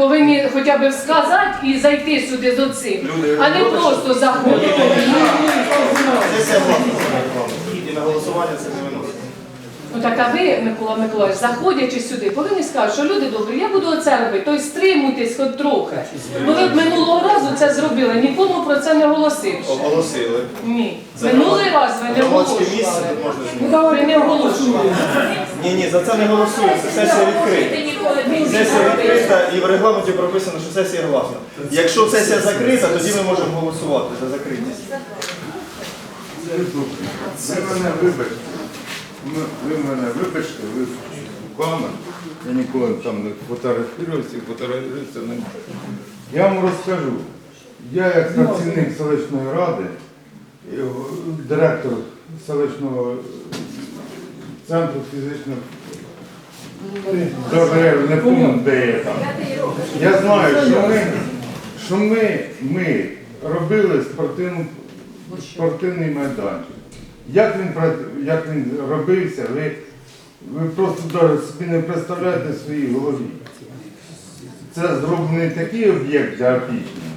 повинні хоча б сказати і зайти сюди з оцим, а не просто заходити. Сесія власна. І на голосування це не виносить. Ну так а ви, Микола Миколаївич, заходячи сюди, повинні сказати, що люди добрі, я буду оце робити, то й стримуйтесь хоч трохи. Бо ви минулого разу це зробили, нікому про це не оголосивши. Оголосили. Ні. Минулий раз ви не Громадське місце оголошували. тут можна знімати. Ви не оголошували. Ні, ні, за це не голосуємо. Це сесія відкрита. Сесія відкрита і в регламенті прописано, що сесія гласна. Якщо сесія закрита, тоді ми можемо голосувати за закритість. Ви мене вибачте. Ви мене вибачте, ви камер. Я ніколи там не фотографувався і фотографувався не. Я вам розкажу. Я як працівник селищної ради, директор селищного центру фізичних здоров'я, не пам'ятаю, де я там. Я знаю, що ми, що ми, ми робили спортивну, спортивний майданчик. Як він, як він робився, ви, ви просто навіть собі не представляєте в своїй голові. Це зроблений такий об'єкт для опічного.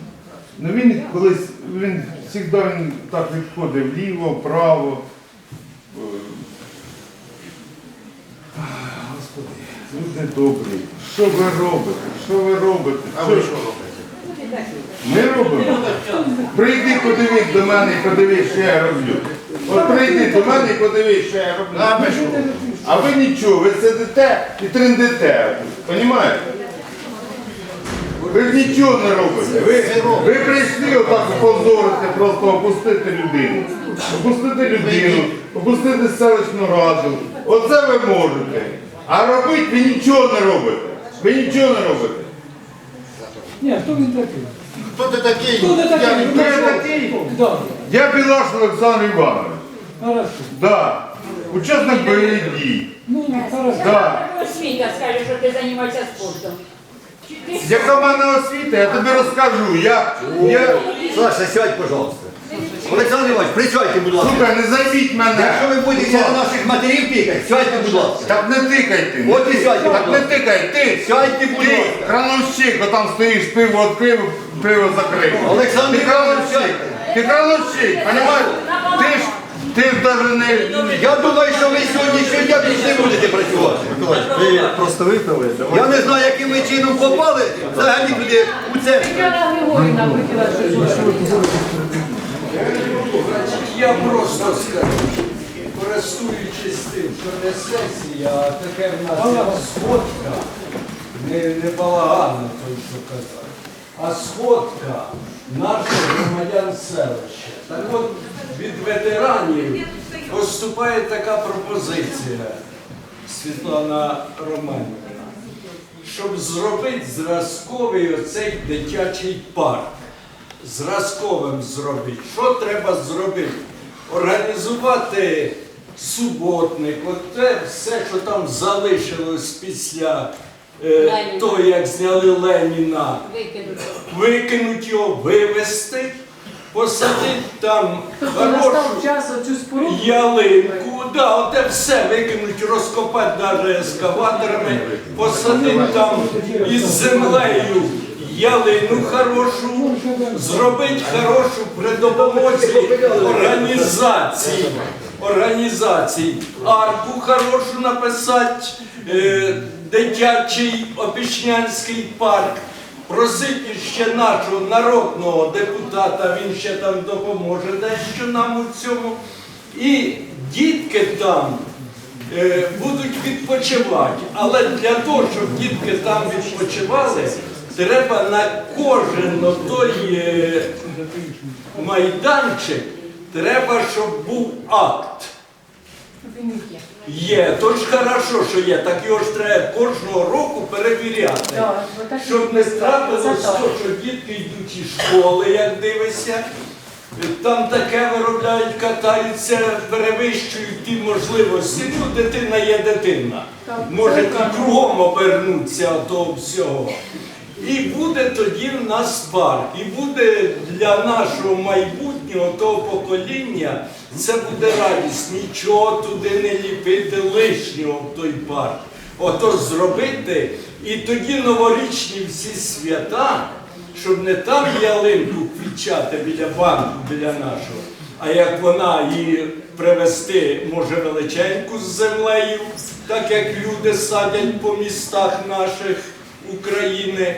Ну він колись, він завжди він так відходив вліво, вправо. Е, Господи, люди добрі, що ви робите? Що ви робите? А ви що робите? ми робимо. Прийди, подивись до мене і подивись, що я роблю. От прийди до мене і подивись, що я роблю. А ви що? А ви нічого, ви сидите і триндите. Понімаєте? Ви нічого не робите. Ви, ви прийшли отак позорити, просто опустити людину. Опустити людину, опустити селищну раду. Оце ви можете. А робити ви нічого не робите. Ви нічого не робите. Ні, хто він такий? Хто ти такий? Хто ти такий? Я не- Хто я такий? Да, Я Білаш Олександр Іванович. хорошо. Да. Учасник бойових дій. Ну, хорошо. Да. Освіта скаже, що ти займаєшся спортом. Чи ти Яка в мене освіта, я тобі розкажу. Я, я... Саша, сядь, пожалуйста. Олександр Іванович, присядьте, будь ласка. Слухай, не займіть мене. Якщо ви будете на наших матерів пікати, сядьте, будь ласка. Так не тикай ти. От і сядьте, Так будь не ласка. тикай, ти. Сядьте, будь Ти ласка. крановщик, бо там стоїш, пиво відкрив, пиво закрив. Олександр ти Іванович, крановщик. Ти крановщик, понімаєш? Ти ж, ти ж даже не... Я думаю, що ви сьогоднішнього дня більше не будете працювати. Ви просто випили. Я не знаю, яким ви чином попали взагалі туди у центр. Тетяна Григорівна хотіла щось. Я просто скажу, користуючись тим, що не сесія, а таке в нас як сходка, не, не балагана той, що казав, а сходка наших громадян селища. Так от від ветеранів поступає така пропозиція Світлана Романівна, щоб зробити зразковий оцей дитячий парк зразковим зробити. Що треба зробити? Організувати суботник, от те все, що там залишилось після е, того, як зняли Леніна, викинути? викинуть його, вивезти, посадити там хорошу ялинку, да, оте все викинуть, розкопати навіть ескаваторами, посадити там із землею ялину хорошу, зробити хорошу при допомозі організацій, організацій, арку хорошу написати, е, дитячий опішнянський парк. Просити ще нашого народного депутата, він ще там допоможе дещо нам у цьому. І дітки там е, будуть відпочивати. Але для того, щоб дітки там відпочивали, треба на кожен той е, майданчик, треба, щоб був акт. Є, то ж хорошо, що є, так його ж треба кожного року перевіряти. Щоб не трапилось то, що дітки йдуть із школи, як дивишся, там таке виробляють, катаються, перевищують ті можливості. Ну, дитина є дитина. Може і кругом обернутися того всього. І буде тоді в нас парк, і буде для нашого майбутнього того покоління, це буде радість. Нічого туди не ліпити лишнього в той парк. Ото зробити І тоді новорічні всі свята, щоб не там ялинку квітчати біля банку, біля нашого, а як вона її привезти, може, величеньку з землею, так як люди садять по містах наших України.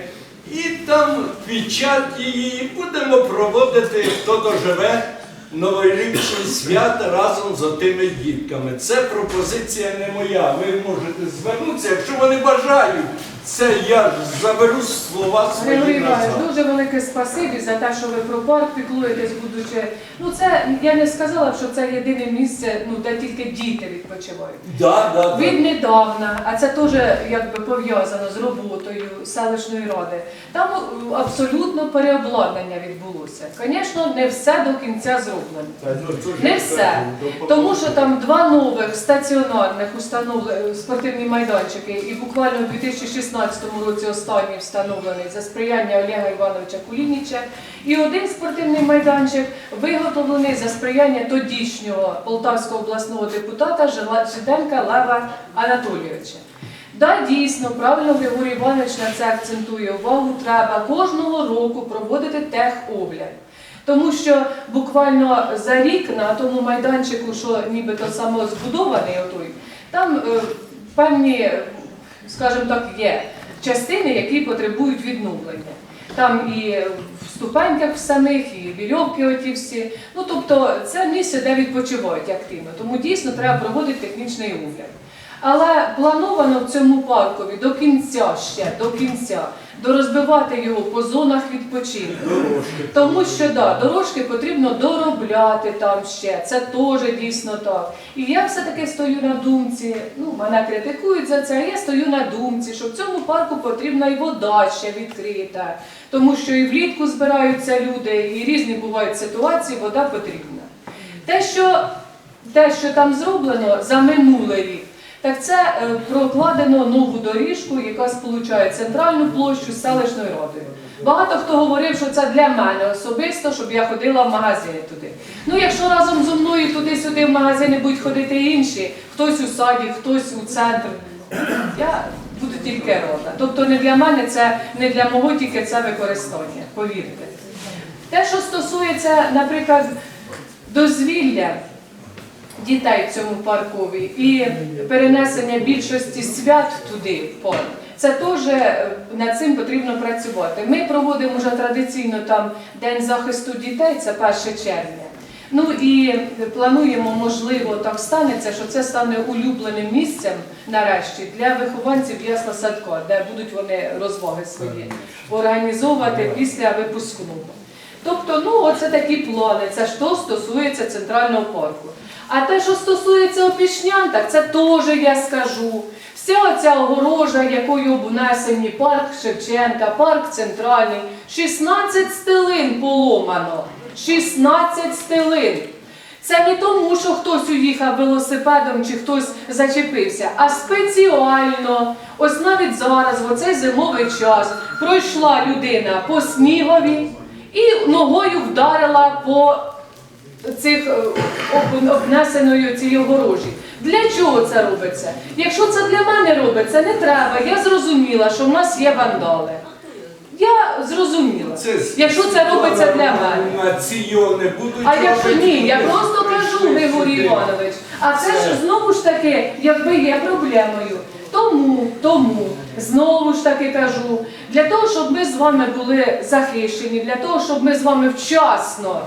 І там печать її, будемо проводити, хто доживе новорічні свята разом з отими дітками. Це пропозиція не моя. Ви можете звернутися, якщо вони бажають. Це я заберу слова свої назад. дуже велике спасибі за те, що ви про парк піклуєтесь, будучи. Ну це я не сказала, б, що це єдине місце, ну де тільки діти відпочивають. Да, да, да. Віднедавна, а це теж якби пов'язано з роботою селищної ради. Там е, абсолютно переобладнання відбулося. Звісно, не все до кінця зроблено. Не все. Тому що там два нових стаціонарних установлені спортивні майданчики, і буквально у 2016 році останній встановлений за сприяння Олега Івановича Кулініча. І один спортивний майданчик виготовлений за сприяння тодішнього полтавського обласного депутата Жиденка Лева Анатолійовича. Да, дійсно, правильно Григорій Іванович на це акцентує увагу. Треба кожного року проводити техогляд. Тому що буквально за рік на тому майданчику, що нібито само збудований отой, там е, певні, скажімо так, є частини, які потребують відновлення. Там і в ступеньках в самих, і вільовки оті всі. Ну тобто це місце, де відпочивають активно. Тому дійсно треба проводити технічний огляд. Але плановано в цьому паркові до кінця ще, до кінця, дорозбивати його по зонах відпочинку. Тому що да, дорожки потрібно доробляти там ще. Це теж дійсно так. І я все-таки стою на думці, ну мене критикують за це, а я стою на думці, що в цьому парку потрібна і вода ще відкрита. Тому що і влітку збираються люди, і різні бувають ситуації, вода потрібна. Те, що, те, що там зроблено за минулий рік, так це е, прокладено нову доріжку, яка сполучає центральну площу з селищною радою. Багато хто говорив, що це для мене особисто, щоб я ходила в магазини туди. Ну, якщо разом зі мною туди-сюди в магазини будуть ходити інші, хтось у саді, хтось у центр, я буду тільки рада. Тобто не для мене це, не для мого тільки це використання, повірте. Те, що стосується, наприклад, дозвілля дітей в цьому паркові і перенесення більшості свят туди, в парк, це теж е, над цим потрібно працювати. Ми проводимо вже традиційно там День захисту дітей, це 1 червня. Ну і плануємо, можливо, так станеться, що це стане улюбленим місцем нарешті для вихованців ясла садка, де будуть вони розваги свої організовувати після випускного. Тобто, ну, оце такі плани, це що стосується центрального парку. А те, що стосується опішнян, так це теж я скажу. Вся ця огорожа, якою обнесені парк Шевченка, парк центральний, 16 стелин поломано. 16 стелин. Це не тому, що хтось уїхав велосипедом чи хтось зачепився, а спеціально, ось навіть зараз, в оцей зимовий час, пройшла людина по снігові і ногою вдарила по цих е, об- обнесеної цієї огорожі. Для чого це робиться? Якщо це для мене робиться, не треба. Я зрозуміла, що в нас є вандали. Я зрозуміла. Якщо це робиться для мене. На не будуть А якщо ні, я просто кажу, Григорій. Іванович. А це ж знову ж таки, якби є проблемою. Тому, тому, знову ж таки кажу, для того, щоб ми з вами були захищені, для того, щоб ми з вами вчасно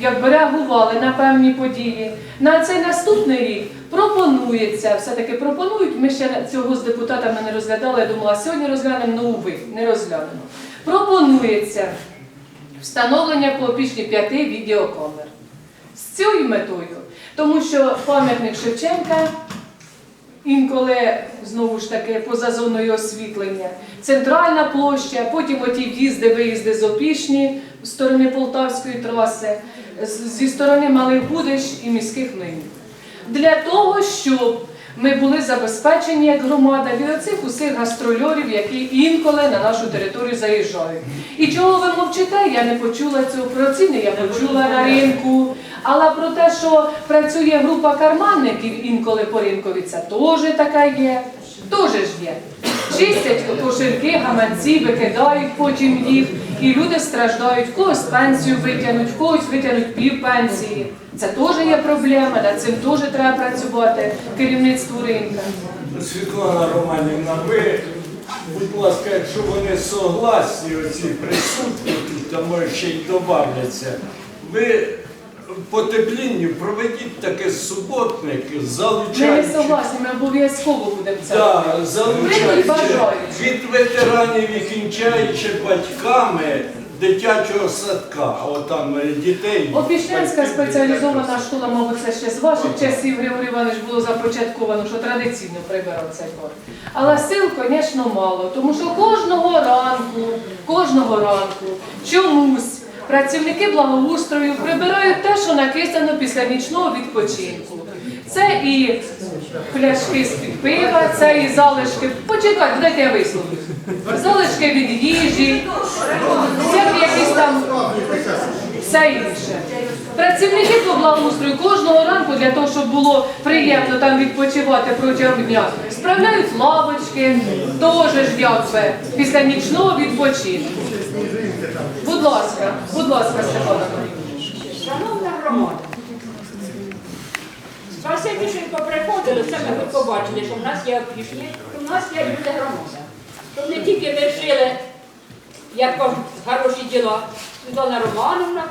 якби реагували на певні події. На цей наступний рік пропонується, все-таки пропонують, ми ще цього з депутатами не розглядали, я думала, сьогодні розглянемо, ну уви, не розглянемо. Пропонується встановлення по опічні п'яти відеокамер. З цією метою, тому що пам'ятник Шевченка інколи знову ж таки поза зоною освітлення, центральна площа, потім оті в'їзди, виїзди з Опішні з сторони Полтавської траси, зі сторони Малих Будищ і міських млинів. Для того, щоб ми були забезпечені як громада від оцих усіх гастрольорів, які інколи на нашу територію заїжджають. І чого ви мовчите? Я не почула цього про ціни, я почула на ринку. Але про те, що працює група карманників інколи по ринкові, це теж така є. Теж ж є. чистять кошельки, гаманці, викидають потім їх, і люди страждають, когось пенсію витягнуть, когось витягнуть пів пенсії. Це теж є проблема, над цим теж треба працювати керівництву ринку. Світлана Романівна, ви, будь ласка, якщо вони согласні, оці присутні а може ще й добавляться, ви по теплінню проведіть таке суботник, Ми не согласні, ми обов'язково будемо це. Да, залучаючи від ветеранів і кінчаючи батьками дитячого садка, отам е, дітей. Опішнянська спеціалізована школа, мабуть, це ще з ваших часів, Григорій Іванович, було започатковано, що традиційно прибирав цей хор. Але сил, звісно, мало, тому що кожного ранку, кожного ранку чомусь працівники благоустрою прибирають те, що накисано після нічного відпочинку. Це і пляшки з-під пива, це і залишки. Почекайте, дайте я висловлюсь. Залишки від їжі, всякі якісь там все інше. Працівники по благоустрою кожного ранку для того, щоб було приємно там відпочивати протягом дня, справляють лавочки, теж ж якби, після нічного відпочинку. Будь ласка, будь ласка, Степана. Шановна громада, що ви приходили, це ми тут побачили, що в нас є опішні, у нас є люди громада. Щоб не тільки вершили, як вам хороші діла. Світлана Романовна,